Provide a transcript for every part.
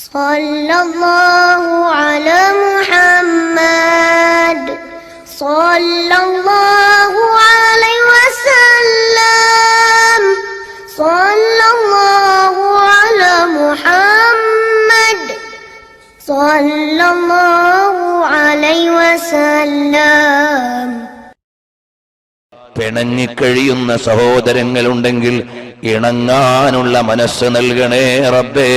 صلى الله على محمد صلى الله عليه وسلم صلى الله على محمد صلى الله عليه وسلم പിണങ്ങിക്കഴിയുന്ന സഹോദരങ്ങളുണ്ടെങ്കിൽ ഇണങ്ങാനുള്ള മനസ്സ് നൽകണേ റബ്ബേ.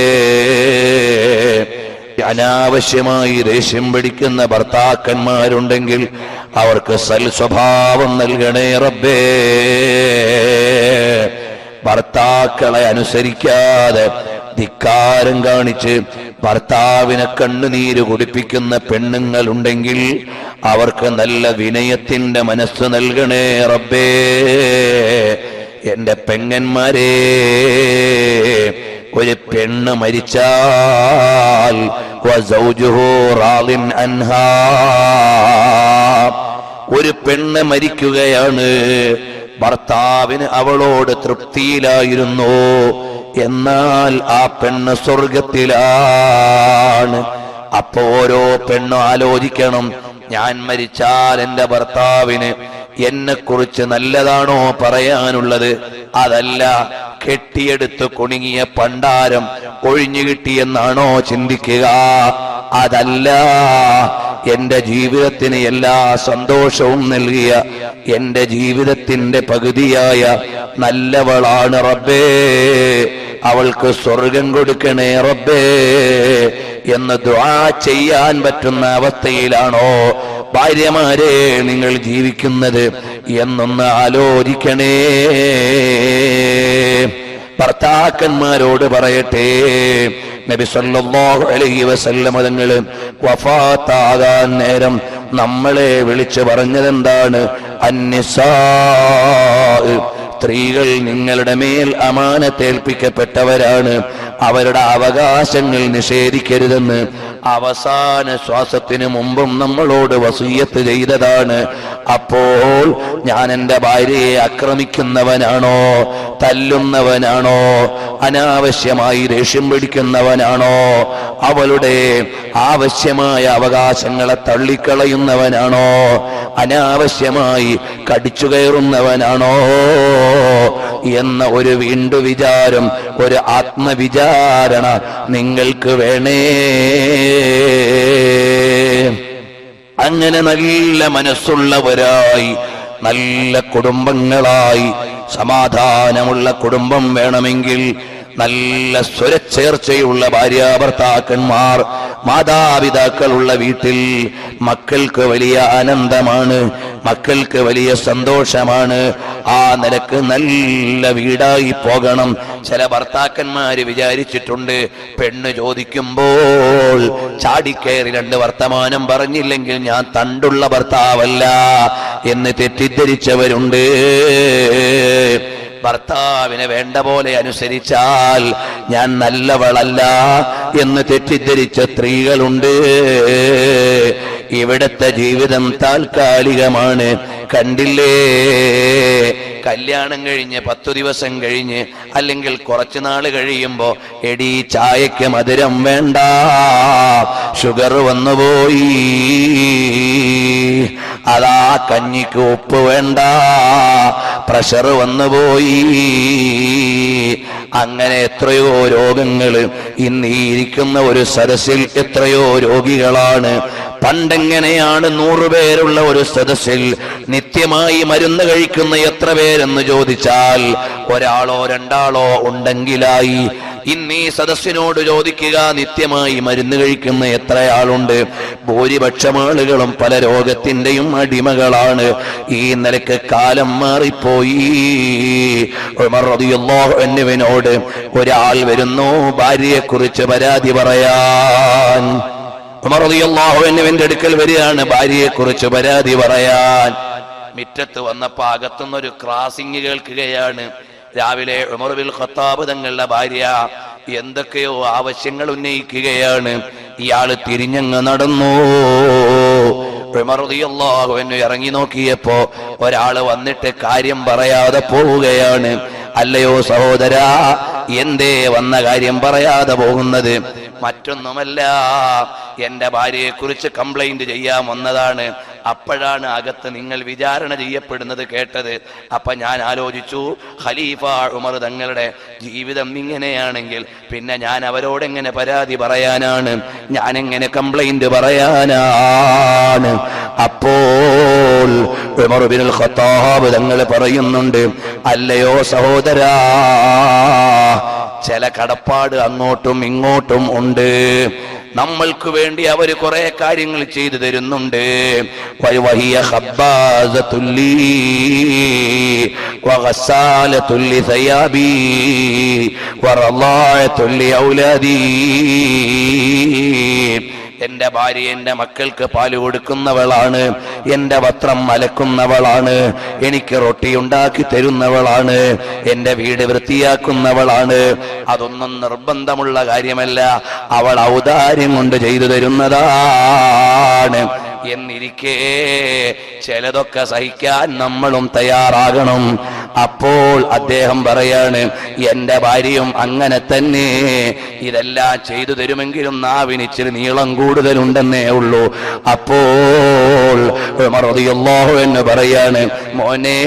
അനാവശ്യമായി ദേഷ്യം പിടിക്കുന്ന ഭർത്താക്കന്മാരുണ്ടെങ്കിൽ അവർക്ക് സൽ സ്വഭാവം നൽകണേ റബ്ബേ. ഭർത്താക്കളെ അനുസരിക്കാതെ ധിക്കാരം കാണിച്ച് ഭർത്താവിനെ കണ്ണുനീര് കുടിപ്പിക്കുന്ന പെണ്ണുങ്ങളുണ്ടെങ്കിൽ അവർക്ക് നല്ല വിനയത്തിന്റെ മനസ്സ് നൽകണേ റബ്ബേ. എന്റെ പെങ്ങന്മാരെ ഒരു പെണ്ണ് മരിച്ചാൽ ഒരു പെണ്ണ് മരിക്കുകയാണ് ഭർത്താവിന് അവളോട് തൃപ്തിയിലായിരുന്നു എന്നാൽ ആ പെണ്ണ് സ്വർഗത്തിലാണ്. അപ്പോ ഓരോ പെണ്ണും ആലോചിക്കണം ഞാൻ മരിച്ചാൽ എന്റെ ഭർത്താവിന് എന്നെ കുറിച്ച് നല്ലതാണോ പറയാനുള്ളത്? അതല്ല കെട്ടിയെടുത്ത് കുണുങ്ങിയ പണ്ടാരം ഒഴിഞ്ഞു കിട്ടിയെന്നാണോ ചിന്തിക്കുക? അതല്ല എന്റെ ജീവിതത്തിന് എല്ലാ സന്തോഷവും നൽകിയ എന്റെ ജീവിതത്തിന്റെ പകുതിയായ നല്ലവളാണ് റബ്ബേ. അവൾക്ക് സ്വർഗം കൊടുക്കണേ റബ്ബേ. എന്ന് ദ്വാ ചെയ്യാൻ പറ്റുന്ന അവസ്ഥയിലാണോ ഭാര്യമാരെ നിങ്ങൾ ജീവിക്കുന്നത് എന്നൊന്ന് ആലോചിക്കണേ. ഭർത്താക്കന്മാരോട് പറയട്ടെ. നബി അലൈഹി വസല്ലം തങ്ങൾ വഫാത്താകാൻ നേരം നമ്മളെ വിളിച്ചു പറഞ്ഞതെന്താണ്? അന്നിസാ സ്ത്രീകൾ നിങ്ങളുടെ മേൽ അമാനത്തേൽപ്പിക്കപ്പെട്ടവരാണ്. അവരുടെ അവകാശങ്ങൾ നിഷേധിക്കരുതെന്ന് അവസാന ശ്വാസത്തിന് മുമ്പും നമ്മളോട് വസൂയത്ത് ചെയ്തതാണ്. അപ്പോൾ ഞാൻ എന്റെ ഭാര്യയെ ആക്രമിക്കുന്നവനാണോ? തല്ലുന്നവനാണോ? അനാവശ്യമായി ദേഷ്യം പിടിക്കുന്നവനാണോ? അവളുടെ ആവശ്യമായ അവകാശങ്ങളെ തള്ളിക്കളയുന്നവനാണോ? അനാവശ്യമായി കടിച്ചു കയറുന്നവനാണോ എന്ന ഒരു വീണ്ടു വിചാരം ഒരു ആത്മവിചാരണ നിങ്ങൾക്ക് വേണേ. അങ്ങനെ നല്ല മനസ്സുള്ളവരായി നല്ല കുടുംബങ്ങളായി സമാധാനമുള്ള കുടുംബം വേണമെങ്കിൽ നല്ല സ്വരച്ചേർച്ചയുള്ള ഭാര്യാഭർത്താക്കന്മാർ മാതാപിതാക്കളുള്ള വീട്ടിൽ മക്കൾക്ക് വലിയ ആനന്ദമാണ് മക്കൾക്ക് വലിയ സന്തോഷമാണ്. ആ നിലയ്ക്ക് നല്ല വീടായി പോകണം. ചില ഭർത്താക്കന്മാര് വിചാരിച്ചിട്ടുണ്ട് പെണ്ണ് ചോദിക്കുമ്പോൾ ചാടിക്കയറി രണ്ട് വർത്തമാനം പറഞ്ഞില്ലെങ്കിൽ ഞാൻ തണ്ടുള്ള ഭർത്താവല്ല എന്ന് തെറ്റിദ്ധരിച്ചവരുണ്ട്. ഭർത്താവിനെ വേണ്ട പോലെ അനുസരിച്ചാൽ ഞാൻ നല്ലവളല്ല എന്ന് തെറ്റിദ്ധരിച്ച സ്ത്രീകളുണ്ട്. ഇവിടത്തെ ജീവിതം താൽക്കാലികമാണ്. കണ്ടില്ലേ? കല്യാണം കഴിഞ്ഞ് പത്തു ദിവസം കഴിഞ്ഞ് അല്ലെങ്കിൽ കുറച്ചു നാൾ കഴിയുമ്പോ എടി ചായക്ക് മധുരം വേണ്ട. ഷുഗർ വന്നുപോയി. അതാ കഞ്ഞിക്ക് ഉപ്പ് വേണ്ട. പ്രഷർ വന്നുപോയി. അങ്ങനെ എത്രയോ രോഗങ്ങൾ ഇന്ന് ഈ ഇരിക്കുന്ന ഒരു സരസിൽ എത്രയോ രോഗികളാണ്. പണ്ടെങ്ങനെയാണ് നൂറുപേരുള്ള ഒരു സദസ്സിൽ നിത്യമായി മരുന്ന് കഴിക്കുന്ന എത്ര പേരെന്ന് ചോദിച്ചാൽ ഒരാളോ രണ്ടാളോ ഉണ്ടെങ്കിലായി. ഇന്ന് ഈ സദസ്സിനോട് ചോദിക്കുക നിത്യമായി മരുന്ന് കഴിക്കുന്ന എത്രയാളുണ്ട്? ഭൂരിപക്ഷം ആളുകളും പല രോഗത്തിന്റെയും അടിമകളാണ്. ഈ നിലയ്ക്ക് കാലം മാറിപ്പോയി. എന്നിവനോട് ഒരാൾ വരുന്നു ഭാര്യയെ കുറിച്ച് പരാതി പറയാൻ. അൻഹുവിന്റെ അടുക്കൽ വരികയാണ് ഭാര്യയെ കുറിച്ച് പരാതി പറയാൻ. മിറ്റത്ത് വന്നപ്പോ അകത്തുനിന്നൊരു ക്രാസിംഗ് കേൾക്കുകയാണ്. രാവിലെ ഉമർ ബിൽ ഖത്താബ് തങ്ങളുടെ ഭാര്യ എന്തൊക്കെയോ ആവശ്യങ്ങൾ ഉന്നയിക്കുകയാണ്. ഇയാൾ തിരിഞ്ഞങ്ങ് നടന്നു. ഉമർ റളിയല്ലാഹു അൻഹു ഇറങ്ങി നോക്കിയപ്പോ ഒരാൾ വന്നിട്ട് കാര്യം പറയാതെ പോവുകയാണ്. അല്ലയോ സഹോദരാ എന്തേ വന്ന കാര്യം പറയാതെ പോകുന്നത്? മറ്റൊന്നുമല്ല എന്റെ ഭാര്യയെ കുറിച്ച് കംപ്ലൈന്റ് ചെയ്യാൻ വന്നതാണ്. അപ്പോഴാണ് അകത്ത് നിങ്ങൾ വിചാരണ ചെയ്യപ്പെടുന്നത് കേട്ടത്. അപ്പൊ ഞാൻ ആലോചിച്ചു ഖലീഫ ഉമർ തങ്ങളുടെ ജീവിതം ഇങ്ങനെയാണെങ്കിൽ പിന്നെ ഞാൻ അവരോട് എങ്ങനെ പരാതി പറയാനാണ്? ഞാൻ എങ്ങനെ കംപ്ലൈന്റ് പറയാനാണ്? അപ്പോൾ ഖത്താബ് തങ്ങൾ പറയുന്നുണ്ട് അല്ലയോ സഹോദരാ ചില കടപ്പാട് അങ്ങോട്ടും ഇങ്ങോട്ടും ഉണ്ട്. നമ്മൾക്ക് വേണ്ടി അവർ കുറെ കാര്യങ്ങൾ ചെയ്തു തരുന്നുണ്ട്. വഹിയ എന്റെ ഭാര്യ എന്റെ മക്കൾക്ക് പാൽ കൊടുക്കുന്നവളാണ്. എന്റെ വസ്ത്രം അലക്കുന്നവളാണ്. എനിക്ക് റൊട്ടി ഉണ്ടാക്കി തരുന്നവളാണ്. എന്റെ വീട് വൃത്തിയാക്കുന്നവളാണ്. അതൊന്നും നിർബന്ധമുള്ള കാര്യമല്ല. അവൾ ഔദാര്യം കൊണ്ട് ചെയ്തു തരുന്നതാണ്. എന്നിരിക്കേ ചിലതൊക്കെ സഹിക്കാൻ നമ്മളും തയ്യാറാകണം. അപ്പോൾ അദ്ദേഹം പറയാണ് എന്റെ ഭാര്യയും അങ്ങനെ തന്നെ. ഇതെല്ലാം ചെയ്തു തരുമെങ്കിലും നാവിന് ഇച്ചിരി നീളം കൂടുതലുണ്ടെന്നേ ഉള്ളൂ. അപ്പോൾ എന്ന് പറയാണ് മോനെ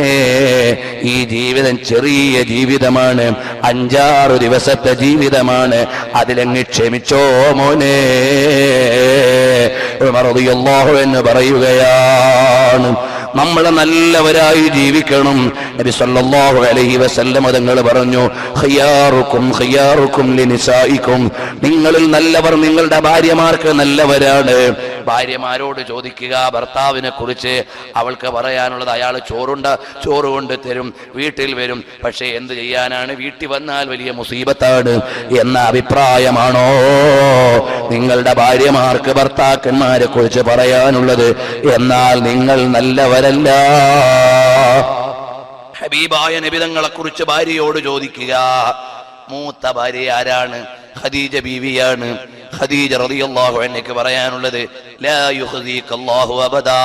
ഈ ജീവിതം ചെറിയ ജീവിതമാണ്. അഞ്ചാറ് ദിവസത്തെ ജീവിതമാണ്. അതിലങ്ങ് ക്ഷമിച്ചോ മോനെ. ഉമർ റളിയല്ലാഹു എന്ന് പറയുകയാണ് നമ്മൾ നല്ലവരായി ജീവിക്കണം. നബി സല്ലല്ലാഹു അലൈഹി വസല്ലം തങ്ങൾ പറഞ്ഞു ഖിയാറുക്കും ഖിയാറുക്കും ലിനിസായിക്കും നിങ്ങളിൽ നല്ലവർ നിങ്ങളുടെ ഭാര്യമാർക്ക് നല്ലവരാണ്. ഭാര്യമാരോട് ചോദിക്കുക ഭർത്താവിനെ കുറിച്ച് അവൾക്ക് പറയാനുള്ളത് അയാൾ ചോറുണ്ട് ചോറ് കൊണ്ട് തരും വീട്ടിൽ വരും. പക്ഷേ എന്ത് ചെയ്യാനാണ്? വീട്ടിൽ വന്നാൽ വലിയ മുസീബത്താണ് എന്ന അഭിപ്രായമാണോ നിങ്ങളുടെ ഭാര്യമാർക്ക് ഭർത്താക്കന്മാരെ കുറിച്ച് പറയാനുള്ളത്? എന്നാൽ നിങ്ങൾ നല്ലവരല്ല. ഹബീബായ നിബിതങ്ങളെ കുറിച്ച് ഭാര്യയോട് ചോദിക്കുക മൂത്ത ഭാര്യ ആരാണ്? ഖദീജ ബീവിയാണ്. ഖദീജ റളിയല്ലാഹു അൻഹയ്ക്ക് പറയാനുള്ളത് ലാ യുഖ്ദീക അല്ലാഹു അബദാ.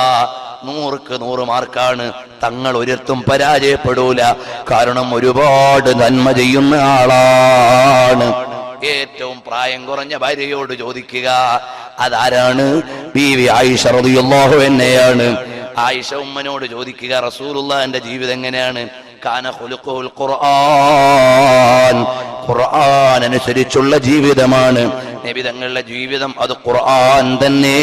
നൂറുക്ക് നൂറ് മാർക്കാണ്. തങ്ങൾ ഒരിടത്തും പരാജയപ്പെടൂല. കാരണം ഒരുപാട് നന്മ ചെയ്യുന്ന ആളാണ്. ഏറ്റവും പ്രായം കുറഞ്ഞ ഭാര്യയോട് ചോദിക്കുക അതാരാണ്? ബീവി ആയിഷ റളിയല്ലാഹു എന്നെയാണ് ആയിഷ ഉമ്മനോട് ചോദിക്കുക റസൂലുള്ളാഹിന്റെ ജീവിതം എങ്ങനെയാണ്? കാന ഖുർആൻ. ഖുർആൻ അനുസരിച്ചുള്ള ജീവിതമാണ്. നബി തങ്ങളുടെ ജീവിതം അത് ഖുർആൻ തന്നെ.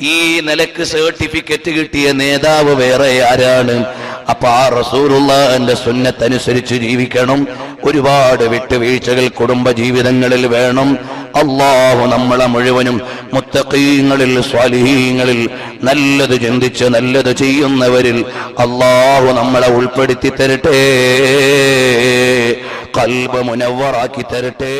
ഈ നിലയ്ക്ക് സർട്ടിഫിക്കറ്റ് കിട്ടിയ നേതാവ് വേറെ ആരാണ്? അപ്പൊ ആ റസൂലുള്ള എന്റെ സുന്നത്തനുസരിച്ച് ജീവിക്കണം. ഒരുപാട് വിട്ടുവീഴ്ചകൾ കുടുംബ ജീവിതങ്ങളിൽ വേണം. അള്ളാഹു നമ്മളെ മുഴുവനും മുത്തക്കീങ്ങളിൽ സ്വാലിഹീങ്ങളിൽ നല്ലത് ചിന്തിച്ച് നല്ലത് ചെയ്യുന്നവരിൽ അള്ളാഹു നമ്മളെ ഉൾപ്പെടുത്തി തരട്ടെ കൽബ് മുനവറാക്കി തരട്ടെ.